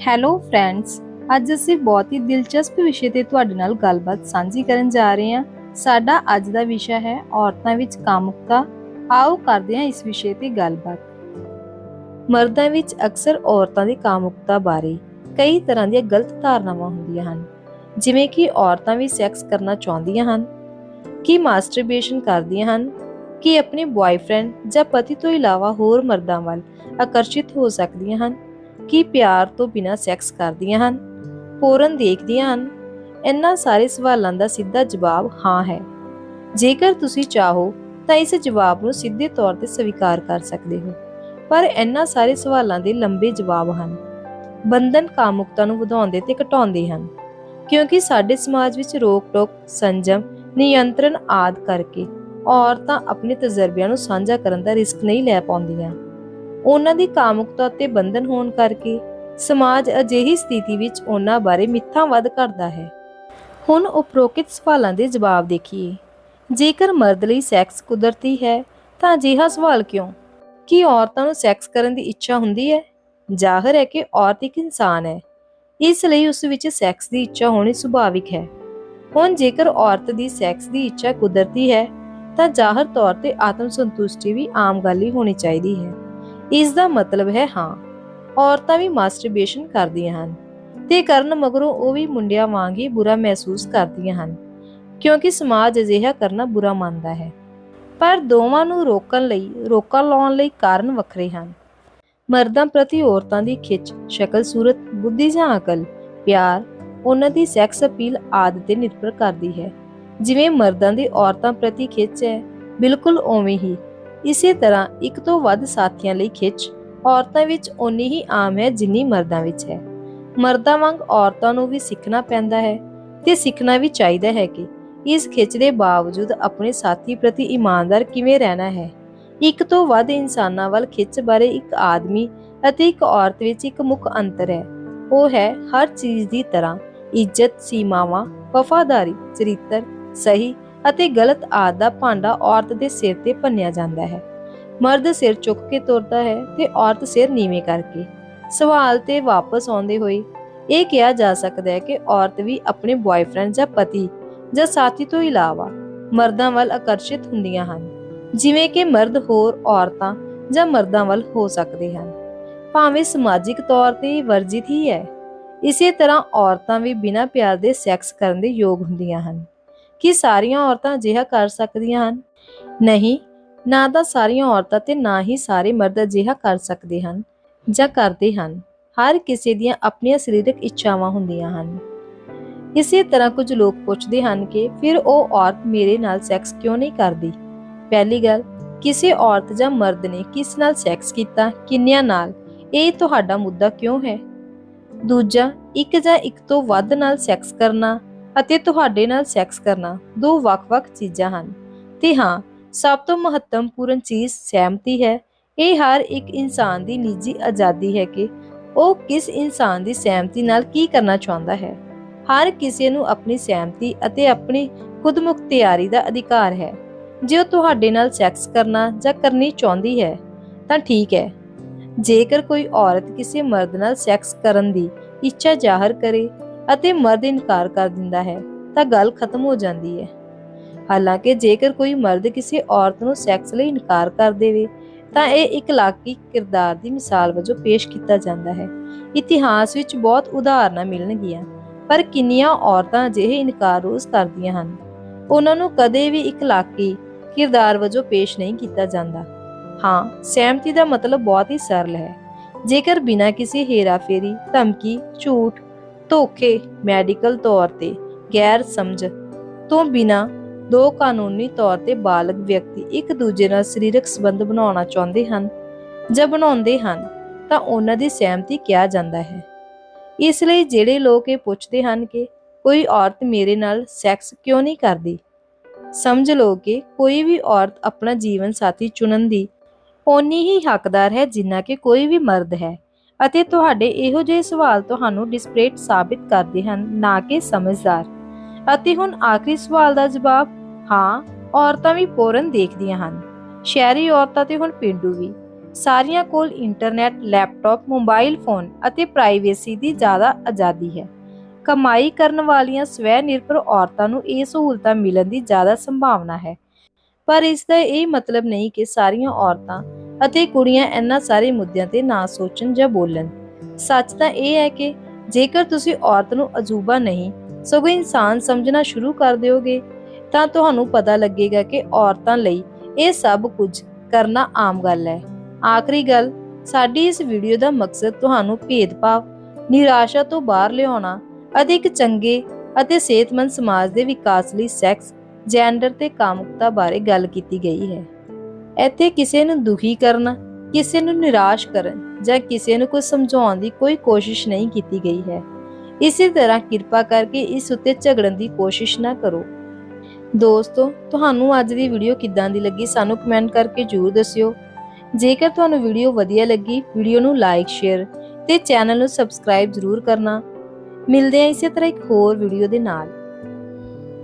Hello friends ਅੱਜ ਅਸੀਂ ਬਹੁਤ ਹੀ ਦਿਲਚਸਪ ਵਿਸ਼ੇ ਤੇ ਤੁਹਾਡੇ ਨਾਲ ਗੱਲਬਾਤ ਸਾਂਝੀ ਕਰਨ ਜਾ ਰਹੇ ਹਾਂ। ਸਾਡਾ ਅੱਜ ਦਾ ਵਿਸ਼ਾ ਹੈ ਔਰਤਾਂ ਵਿੱਚ ਕਾਮੁਕਤਾ। ਆਓ ਕਰਦੇ ਹਾਂ ਇਸ ਵਿਸ਼ੇ ਤੇ ਗੱਲਬਾਤ। ਮਰਦਾਂ ਵਿੱਚ ਅਕਸਰ ਔਰਤਾਂ ਦੀ ਕਾਮੁਕਤਾ ਬਾਰੇ ਕਈ ਤਰ੍ਹਾਂ ਦੀਆਂ ਗਲਤ ਧਾਰਨਾਵਾਂ ਹੁੰਦੀਆਂ ਹਨ। ਜਿਵੇਂ ਕਿ ਔਰਤਾਂ ਵੀ ਸੈਕਸ ਕਰਨਾ ਚਾਹੁੰਦੀਆਂ ਹਨ, ਕਿ ਮਾਸਟਰਬੇਸ਼ਨ ਕਰਦੀਆਂ ਹਨ, ਕਿ ਆਪਣੇ ਬॉयਫ੍ਰੈਂਡ ਜਾਂ ਪਤੀ ਤੋਂ ਇਲਾਵਾ ਹੋਰ ਮਰਦਾਂ ਵੱਲ ਆਕਰਸ਼ਿਤ ਹੋ ਸਕਦੀਆਂ ਹਨ। ਕੀ ਪਿਆਰ ਤੋਂ ਬਿਨਾਂ ਸੈਕਸ ਕਰਦੀਆਂ ਹਨ, ਪੋਰਨ ਦੇਖਦੀਆਂ ਹਨ, ਇਹਨਾਂ ਸਾਰੇ ਸਵਾਲਾਂ ਦਾ ਸਿੱਧਾ ਜਵਾਬ ਹਾਂ ਹੈ। ਜੇਕਰ ਤੁਸੀਂ ਚਾਹੋ ਤਾਂ ਇਸ ਜਵਾਬ ਨੂੰ ਸਿੱਧੇ ਤੌਰ ਤੇ ਸਵੀਕਾਰ ਕਰ ਸਕਦੇ ਹੋ, ਪਰ ਇਹਨਾਂ ਸਾਰੇ ਸਵਾਲਾਂ ਦੇ ਲੰਬੇ ਜਵਾਬ ਹਨ। ਬੰਧਨ ਕਾਮੁਕਤਾ ਨੂੰ ਵਧਾਉਂਦੇ ਤੇ ਘਟਾਉਂਦੇ ਹਨ, ਕਿਉਂਕਿ ਸਾਡੇ ਸਮਾਜ ਵਿੱਚ ਰੋਕ-ਟੋਕ, ਸੰਜਮ, ਨਿਯੰਤਰਣ ਆਦ ਕਰਕੇ ਔਰਤਾਂ ਆਪਣੇ ਤਜਰਬਿਆਂ ਨੂੰ ਸਾਂਝਾ ਕਰਨ ਦਾ ਰਿਸਕ ਨਹੀਂ ਲੈ ਪਾਉਂਦੀਆਂ। ਉਹਨਾਂ ਦੀ ਕਾਮੁਕਤਾ ਤੇ ਬੰਧਨ ਹੋਣ ਕਰਕੇ ਸਮਾਜ ਅਜਿਹੀ ਸਥਿਤੀ ਵਿੱਚ ਉਹਨਾਂ ਬਾਰੇ ਮਿੱਥਾਂ ਵੱਧ ਕਰਦਾ ਹੈ। ਹੁਣ ਉਪਰੋਕਤ ਸਵਾਲਾਂ ਦੇ ਜਵਾਬ ਦੇਖੀਏ। ਜੇਕਰ ਮਰਦ ਲਈ ਸੈਕਸ ਕੁਦਰਤੀ ਹੈ, ਤਾਂ ਅਜਿਹਾ ਸਵਾਲ ਕਿਉਂ? ਕੀ ਔਰਤਾਂ ਨੂੰ ਸੈਕਸ ਕਰਨ ਦੀ ਇੱਛਾ ਹੁੰਦੀ ਹੈ? ਜ਼ਾਹਰ ਹੈ ਕਿ ਔਰਤ ਇੱਕ ਇਨਸਾਨ ਹੈ। ਇਸ ਲਈ ਉਸ ਵਿੱਚ ਸੈਕਸ ਦੀ ਇੱਛਾ ਹੋਣੀ ਸੁਭਾਵਿਕ ਹੈ। ਹੁਣ ਜੇਕਰ ਔਰਤ ਦੀ ਸੈਕਸ ਦੀ ਇੱਛਾ ਕੁਦਰਤੀ ਹੈ, ਤਾਂ ਜ਼ਾਹਰ ਤੌਰ ਤੇ ਆਤਮ ਸੰਤੁਸ਼ਟੀ ਵੀ ਆਮ ਗੱਲ ਹੀ ਹੋਣੀ ਚਾਹੀਦੀ ਹੈ। ਇਸ ਦਾ ਮਤਲਬ ਹੈ ਹਾਂ। ਔਰਤਾਂ ਵੀ ਮਾਸਟਰਬੇਸ਼ਨ ਕਰਦੀਆਂ ਹਨ। ਤੇ ਕਰਨ ਮਗਰੋਂ ਉਹ ਵੀ ਮੁੰਡਿਆਂ ਵਾਂਗ ਹੀ ਬੁਰਾ ਮਹਿਸੂਸ ਕਰਦੀਆਂ ਹਨ। ਕਿਉਂਕਿ ਸਮਾਜ ਅਜਿਹਾ ਕਰਨਾ ਬੁਰਾ ਮੰਨਦਾ ਹੈ। ਪਰ ਦੋਵਾਂ ਨੂੰ ਰੋਕਣ ਲਈ, ਰੋਕਾ ਲਾਉਣ ਲਈ ਕਾਰਨ ਵੱਖਰੇ ਹਨ। ਮਰਦਾਂ ਪ੍ਰਤੀ ਔਰਤਾਂ ਦੀ ਖਿੱਚ, ਸ਼ਕਲ, ਸੂਰਤ, ਬੁੱਧੀ ਜਾਂ ਅਕਲ, ਪਿਆਰ, ਉਹਨਾਂ ਦੀ ਸੈਕਸ ਅਪੀਲ ਆਦਿ ਤੇ ਨਿਰਭਰ ਕਰਦੀ ਹੈ। ਜਿਵੇਂ ਮਰਦਾਂ ਦੀ ਔਰਤਾਂ ਪ੍ਰਤੀ ਖਿੱਚ ਹੈ, ਬਿਲਕੁਲ ਉਵੇਂ ਹੀ ਇਸੇ ਤਰ੍ਹਾਂ ਇੱਕ ਤੋਂ ਵੱਧ ਸਾਥੀਆਂ ਲਈ ਖਿੱਚ ਔਰਤਾਂ ਵਿੱਚ ਓਨੀ ਹੀ ਆਮ ਹੈ ਜਿੰਨੀ ਮਰਦਾਂ ਵਿੱਚ ਹੈ। ਮਰਦਾਂ ਵਾਂਗ ਔਰਤਾਂ ਨੂੰ ਵੀ ਸਿੱਖਣਾ ਪੈਂਦਾ ਹੈ ਤੇ ਸਿੱਖਣਾ ਵੀ ਚਾਹੀਦਾ ਹੈ ਕਿ ਇਸ ਖਿੱਚ ਦੇ ਬਾਵਜੂਦ ਆਪਣੇ ਸਾਥੀ ਪ੍ਰਤੀ ਇਮਾਨਦਾਰ ਕਿਵੇਂ ਰਹਿਣਾ ਹੈ। ਇੱਕ ਤੋਂ ਵੱਧ ਇਨਸਾਨਾਂ ਵੱਲ ਖਿੱਚ ਬਾਰੇ ਇੱਕ ਆਦਮੀ ਅਤੇ ਇੱਕ ਔਰਤ ਵਿੱਚ ਇੱਕ ਮੁੱਖ ਅੰਤਰ ਹੈ। ਉਹ ਹੈ ਹਰ ਚੀਜ਼ ਦੀ ਤਰ੍ਹਾਂ ਇੱਜ਼ਤ, ਸੀਮਾਵਾਂ, ਵਫਾਦਾਰੀ, ਚਰਿੱਤਰ, ਸਹੀ ਅਤੇ ਗਲਤ ਆਦ ਦਾ ਭਾਂਡਾ ਔਰਤ ਦੇ ਸਿਰ ਤੇ ਭੰਨਿਆ ਜਾਂਦਾ ਹੈ। ਮਰਦ ਸਿਰ ਚੁੱਕ ਕੇ ਤੁਰਦਾ ਹੈ ਤੇ ਔਰਤ ਸਿਰ ਨੀਵੇਂ ਕਰਕੇ ਸਵਾਲ ਤੇ ਵਾਪਸ ਆਉਂਦੇ ਹੋਏ ਇਹ ਕਿਹਾ ਜਾ ਸਕਦਾ ਹੈ ਕਿ ਔਰਤ ਵੀ ਆਪਣੇ ਬॉयਫ੍ਰੈਂਡ ਜਾਂ ਪਤੀ ਜਾਂ ਸਾਥੀ ਤੋਂ ਇਲਾਵਾ ਮਰਦਾਂ ਵੱਲ ਆਕਰਸ਼ਿਤ ਹੁੰਦੀਆਂ ਹਨ, ਜਿਵੇਂ ਕਿ ਮਰਦ ਹੋਰ ਔਰਤਾਂ ਜਾਂ ਮਰਦਾਂ ਵੱਲ ਹੋ ਸਕਦੇ ਹਨ। ਭਾਵੇਂ ਸਮਾਜਿਕ ਤੌਰ ਤੇ ਵਰਜਿਤ ਹੀ ਹੈ, ਇਸੇ ਤਰ੍ਹਾਂ ਔਰਤਾਂ ਵੀ ਬਿਨਾਂ ਪਿਆਰ ਦੇ ਸੈਕਸ ਕਰਨ ਦੇ ਯੋਗ ਹੁੰਦੀਆਂ ਹਨ। ਕੀ ਸਾਰੀਆਂ ਔਰਤਾਂ ਅਜਿਹਾ ਕਰ ਸਕਦੀਆਂ ਹਨ? ਨਹੀਂ, ਨਾ ਤਾਂ ਸਾਰੀਆਂ ਔਰਤਾਂ ਤੇ ਨਾ ਹੀ ਸਾਰੇ ਮਰਦ ਅਜਿਹਾ ਕਰ ਸਕਦੇ ਹਨ ਜਾਂ ਕਰਦੇ ਹਨ। ਹਰ ਕਿਸੇ ਦੀਆਂ ਆਪਣੀਆਂ ਸਰੀਰਕ ਇੱਛਾਵਾਂ ਹੁੰਦੀਆਂ ਹਨ। ਇਸੇ ਤਰ੍ਹਾਂ ਕੁਝ ਲੋਕ ਪੁੱਛਦੇ ਹਨ ਕਿ ਫਿਰ ਉਹ ਔਰਤ ਮੇਰੇ ਨਾਲ ਸੈਕਸ ਕਿਉਂ ਨਹੀਂ ਕਰਦੀ? ਪਹਿਲੀ ਗੱਲ, ਕਿਸੇ ਔਰਤ ਜਾਂ ਮਰਦ ਨੇ ਕਿਸ ਨਾਲ ਸੈਕਸ ਕੀਤਾ, ਕਿੰਨਿਆਂ ਨਾਲ? ਇਹ ਤੁਹਾਡਾ ਮੁੱਦਾ ਕਿਉਂ ਹੈ? ਦੂਜਾ, ਇੱਕ ਜਾਂ ਇੱਕ ਤੋਂ ਵੱਧ ਨਾਲ ਸੈਕਸ ਕਰਨਾ ਅਤੇ ਤੁਹਾਡੇ ਨਾਲ ਸੈਕਸ ਕਰਨਾ ਦੋ ਵੱਖ-ਵੱਖ ਚੀਜ਼ਾਂ ਹਨ। ਤੇ ਹਾਂ, ਸਭ ਤੋਂ ਮਹੱਤਵਪੂਰਨ ਚੀਜ਼ ਸਹਿਮਤੀ ਹੈ। ਇਹ ਹਰ ਇੱਕ ਇਨਸਾਨ ਦੀ ਨਿੱਜੀ ਆਜ਼ਾਦੀ ਹੈ ਕਿ ਉਹ ਕਿਸ ਇਨਸਾਨ ਦੀ ਸਹਿਮਤੀ ਨਾਲ ਕੀ ਕਰਨਾ ਚਾਹੁੰਦਾ ਹੈ। ਹਰ ਕਿਸੇ ਨੂੰ ਆਪਣੀ ਸਹਿਮਤੀ ਅਤੇ ਆਪਣੀ ਖੁਦਮੁਖਤਿਆਰੀ ਦਾ ਅਧਿਕਾਰ ਹੈ। ਜੇ ਉਹ ਤੁਹਾਡੇ ਨਾਲ ਸੈਕਸ ਕਰਨਾ ਜਾਂ ਕਰਨੀ ਚਾਹੁੰਦੀ ਹੈ, ਤਾਂ ਠੀਕ ਹੈ। ਜੇਕਰ ਕੋਈ ਔਰਤ ਕਿਸੇ ਮਰਦ ਨਾਲ ਸੈਕਸ ਕਰਨ ਦੀ ਇੱਛਾ ਜ਼ਾਹਰ ਕਰੇ ਅਤੇ ਮਰਦ ਇਨਕਾਰ ਕਰ ਦਿੰਦਾ ਹੈ, ਤਾਂ ਗੱਲ ਖਤਮ ਹੋ ਜਾਂਦੀ ਹੈ। ਹਾਲਾਂਕਿ ਜੇਕਰ ਕੋਈ ਮਰਦ ਕਿਸੇ ਔਰਤ ਨੂੰ ਸੈਕਸ ਲਈ ਇਨਕਾਰ ਕਰ ਦੇਵੇ, ਤਾਂ ਇਹ ਇਕਲਾਕੀ ਕਿਰਦਾਰ ਦੀ ਮਿਸਾਲ ਵਜੋਂ ਪੇਸ਼ ਕੀਤਾ ਜਾਂਦਾ ਹੈ। ਇਤਿਹਾਸ ਵਿੱਚ ਬਹੁਤ ਉਦਾਹਰਨਾਂ ਮਿਲਣਗੀਆਂ, ਪਰ ਕਿੰਨੀਆਂ ਔਰਤਾਂ ਅਜਿਹੇ ਇਨਕਾਰ ਰੋਜ਼ ਕਰਦੀਆਂ ਹਨ? ਉਹਨਾਂ ਨੂੰ ਕਦੇ ਵੀ ਇਕਲਾਕੀ ਕਿਰਦਾਰ ਵਜੋਂ ਪੇਸ਼ ਨਹੀਂ ਕੀਤਾ ਜਾਂਦਾ। ਹਾਂ, ਸਹਿਮਤੀ ਦਾ ਮਤਲਬ ਬਹੁਤ ਹੀ ਸਰਲ ਹੈ। ਜੇਕਰ ਬਿਨਾਂ ਕਿਸੇ ਹੇਰਾਫੇਰੀ, ਧਮਕੀ, ਝੂਠ ਧੋਖੇ ਮੈਡੀਕਲ ਤੌਰ ਤੇ ਗੈਰ ਸਮਝ ਤੋਂ ਬਿਨਾਂ ਦੋ ਕਾਨੂੰਨੀ ਤੌਰ ਤੇ ਬਾਲਗ ਵਿਅਕਤੀ ਇੱਕ ਦੂਜੇ ਨਾਲ ਸਰੀਰਕ ਸੰਬੰਧ ਬਣਾਉਣਾ ਚਾਹੁੰਦੇ ਹਨ ਜਾਂ ਬਣਾਉਂਦੇ ਹਨ, ਤਾਂ ਉਹਨਾਂ ਦੀ ਸਹਿਮਤੀ ਕਿਹਾ ਜਾਂਦਾ ਹੈ। ਇਸ ਲਈ ਜਿਹੜੇ ਲੋਕ ਇਹ ਪੁੱਛਦੇ ਹਨ ਕਿ ਕੋਈ ਔਰਤ ਮੇਰੇ ਨਾਲ ਸੈਕਸ ਕਿਉਂ ਨਹੀਂ ਕਰਦੀ? ਸਮਝ ਲਓ ਕਿ ਕੋਈ ਵੀ ਔਰਤ ਆਪਣਾ ਜੀਵਨ ਸਾਥੀ ਚੁਣਨ ਦੀ ਓਨੀ ਹੀ ਹੱਕਦਾਰ ਹੈ ਜਿੰਨਾ ਕਿ ਕੋਈ ਵੀ ਮਰਦ ਹੈ। ਅਤੇ ਤੁਹਾਡੇ ਇਹੋ ਜਿਹੇ ਸਵਾਲ ਤੁਹਾਨੂੰ ਡਿਸਪ੍ਰੇਟ ਸਾਬਿਤ ਕਰਦੇ ਹਨ, ਨਾ ਕਿ ਸਮਝਦਾਰ। ਅਤੇ ਹੁਣ ਆਖਰੀ ਸਵਾਲ ਦਾ ਜਵਾਬ, ਹਾਂ, ਔਰਤਾਂ ਵੀ ਪੋਰਨ ਦੇਖਦੀਆਂ ਹਨ। ਸ਼ਹਿਰੀ ਔਰਤਾਂ ਤੇ ਹੁਣ ਪਿੰਡੂ ਵੀ। ਸਾਰੀਆਂ ਕੋਲ ਇੰਟਰਨੈਟ ਲੈਪਟਾਪ ਮੋਬਾਈਲ ਫੋਨ ਅਤੇ ਪ੍ਰਾਈਵੇਸੀ ਦੀ ਜ਼ਿਆਦਾ ਆਜ਼ਾਦੀ ਹੈ। ਕਮਾਈ ਕਰਨ ਵਾਲੀਆਂ ਸਵੈ ਨਿਰਭਰ ਔਰਤਾਂ ਨੂੰ ਇਹ ਸਹੂਲਤਾਂ ਮਿਲਣ ਦੀ ਜ਼ਿਆਦਾ ਸੰਭਾਵਨਾ ਹੈ। ਪਰ ਇਸ ਦਾ ਇਹ ਮਤਲਬ ਨਹੀਂ ਕਿ ਸਾਰੀਆਂ ਔਰਤਾਂ ਅਤੇ ਕੁੜੀਆਂ ਇਹਨਾਂ ਸਾਰੇ ਮੁੱਦਿਆਂ ਤੇ ਨਾ ਸੋਚਣ ਜਾਂ ਬੋਲਣ। ਸੱਚ ਤਾਂ ਇਹ ਹੈ ਕਿ ਜੇਕਰ ਤੁਸੀਂ ਔਰਤ ਨੂੰ ਅਜੂਬਾ ਨਹੀਂ, ਸਗੋਂ ਇਨਸਾਨ ਸਮਝਣਾ ਸ਼ੁਰੂ ਕਰ ਦਿਓਗੇ, ਤਾਂ ਤੁਹਾਨੂੰ ਪਤਾ ਲੱਗੇਗਾ ਕਿ ਔਰਤਾਂ ਲਈ ਇਹ ਸਭ ਕੁਝ ਕਰਨਾ ਆਮ ਗੱਲ ਹੈ। ਆਖਰੀ ਗੱਲ, ਸਾਡੀ ਇਸ ਵੀਡੀਓ ਦਾ ਮਕਸਦ ਤੁਹਾਨੂੰ ਭੇਦਭਾਵ, ਨਿਰਾਸ਼ਾ ਤੋਂ ਬਾਹਰ ਲਿਆਉਣਾ ਅਤੇ ਇੱਕ ਚੰਗੇ ਅਤੇ ਸਿਹਤਮੰਦ ਸਮਾਜ ਦੇ ਵਿਕਾਸ ਲਈ ਸੈਕਸ, ਜੈਂਡਰ ਤੇ ਕਾਮੁਕਤਾ ਬਾਰੇ ਗੱਲ ਕੀਤੀ ਗਈ ਹੈ। ਇੱਥੇ ਕਿਸੇ ਨੂੰ ਦੁਖੀ ਕਰਨਾ, ਕਿਸੇ ਨੂੰ ਨਿਰਾਸ਼ ਕਰਨ ਜਾਂ ਕਿਸੇ ਨੂੰ ਕੁਝ ਸਮਝਾਉਣ ਦੀ ਕੋਈ ਕੋਸ਼ਿਸ਼ ਨਹੀਂ ਕੀਤੀ ਗਈ ਹੈ। ਇਸੇ ਤਰ੍ਹਾਂ ਕਿਰਪਾ ਕਰਕੇ ਇਸ ਉੱਤੇ ਝਗੜਨ ਦੀ ਕੋਸ਼ਿਸ਼ ਨਾ ਕਰੋ। ਦੋਸਤੋ, ਤੁਹਾਨੂੰ ਅੱਜ ਦੀ ਵੀਡੀਓ ਕਿੱਦਾਂ ਦੀ ਲੱਗੀ ਸਾਨੂੰ ਕਮੈਂਟ ਕਰਕੇ ਜਰੂਰ ਦੱਸਿਓ। ਜੇਕਰ ਤੁਹਾਨੂੰ ਵੀਡੀਓ ਵਧੀਆ ਲੱਗੀ, ਵੀਡੀਓ ਨੂੰ ਲਾਈਕ ਸ਼ੇਅਰ ਤੇ ਚੈਨਲ ਨੂੰ ਸਬਸਕ੍ਰਾਈਬ ਜ਼ਰੂਰ ਕਰਨਾ। ਮਿਲਦੇ ਹਾਂ ਇਸੇ ਤਰ੍ਹਾਂ ਇੱਕ ਹੋਰ ਵੀਡੀਓ ਦੇ ਨਾਲ।